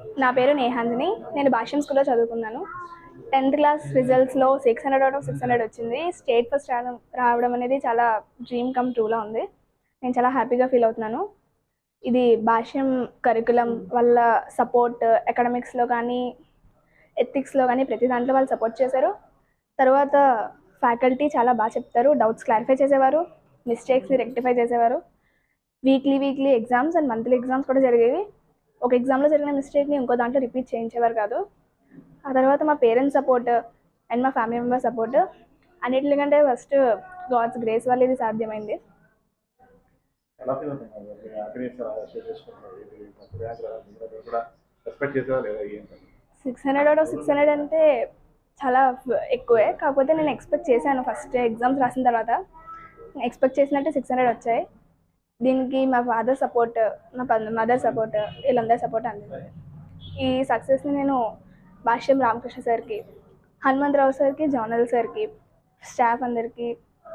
నా పేరు నేహాంజని. నేను భాష్యం స్కూల్లో చదువుకున్నాను. Tenth class రిజల్ట్స్లో six hundred out of six hundred వచ్చింది. స్టేట్ ఫస్ట్ రావడం రావడం అనేది చాలా డ్రీమ్ కమ్ ట్రూలా ఉంది. నేను చాలా హ్యాపీగా ఫీల్ అవుతున్నాను. ఇది భాష్యం కరికులం వాళ్ళ సపోర్ట్ అకాడమిక్స్లో కానీ ఎథిక్స్లో కానీ ప్రతి దాంట్లో వాళ్ళు సపోర్ట్ చేశారు. తర్వాత ఫ్యాకల్టీ చాలా బాగా చెప్తారు. డౌట్స్ క్లారిఫై చేసేవారు. మిస్టేక్స్ని రెక్టిఫై చేసేవారు. Weekly weekly exams and monthly exams కూడా జరిగేవి. ఒక ఎగ్జామ్లో జరిగిన మిస్టేక్ని ఇంకో దాంట్లో రిపీట్ చేయించేవారు కాదు. ఆ తర్వాత మా పేరెంట్స్ సపోర్ట్ అండ్ మా ఫ్యామిలీ మెంబర్ సపోర్ట్ అన్నిటికంటే ఫస్ట్ గాడ్స్ గ్రేస్ వల్ల ఇది సాధ్యమైంది. సిక్స్ హండ్రెడ్ సిక్స్ హండ్రెడ్ అంటే చాలా ఎక్కువే కాకపోతే నేను ఎక్స్పెక్ట్ చేశాను ఫస్ట్ ఎగ్జామ్స్ రాసిన తర్వాత. ఎక్స్పెక్ట్ చేసినట్టు సిక్స్ హండ్రెడ్ వచ్చాయి. దీనికి మా ఫాదర్ సపోర్ట్ మా మదర్ సపోర్ట్ వీళ్ళందరి సపోర్ట్ అందింది. ఈ సక్సెస్ని నేను భాష్యం రామకృష్ణ సార్కి హనుమంతరావు సార్కి జోనల్ సార్కి స్టాఫ్ అందరికీ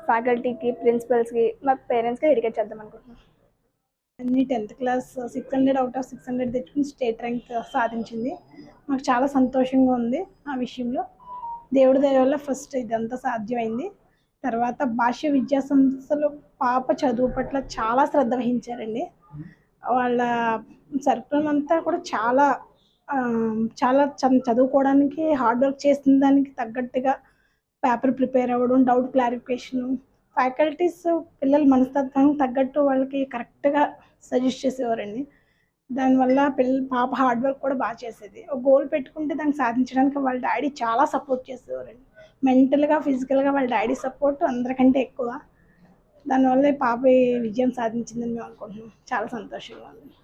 ఫ్యాకల్టీకి ప్రిన్సిపల్స్కి మా పేరెంట్స్కి డెడికేట్ చేద్దాం అనుకుంటున్నాను అన్ని tenth class six hundred out of six hundred తెచ్చుకుని స్టేట్ ర్యాంక్ సాధించింది. మాకు చాలా సంతోషంగా ఉంది ఆ విషయంలో. దేవుడి దయ వల్ల ఫస్ట్ ఇదంతా సాధ్యమైంది. తర్వాత భాష్య విద్యా సంస్థలు పాప చదువు పట్ల చాలా శ్రద్ధ వహించారండి. వాళ్ళ సర్కులం అంతా కూడా చాలా చాలా చ- చదువుకోవడానికి హార్డ్ వర్క్ చేసిన దానికి తగ్గట్టుగా పేపర్ ప్రిపేర్ అవ్వడం డౌట్ క్లారిఫికేషను ఫ్యాకల్టీస్ పిల్లల మనస్తత్వానికి తగ్గట్టు వాళ్ళకి కరెక్ట్గా సజెస్ట్ చేసేవారండి. దానివల్ల పిల్ల పాప హార్డ్ వర్క్ కూడా బాగా చేసేది. ఒక గోల్ పెట్టుకుంటే దాన్ని సాధించడానికి వాళ్ళ డాడీ చాలా సపోర్ట్ చేసేవారండి. మెంటల్గా ఫిజికల్గా వాళ్ళ డాడీ సపోర్ట్ అందరికంటే ఎక్కువ. దానివల్ల పాప విజయం సాధించిందని మేము అనుకుంటున్నాం. చాలా సంతోషంగా ఉంది.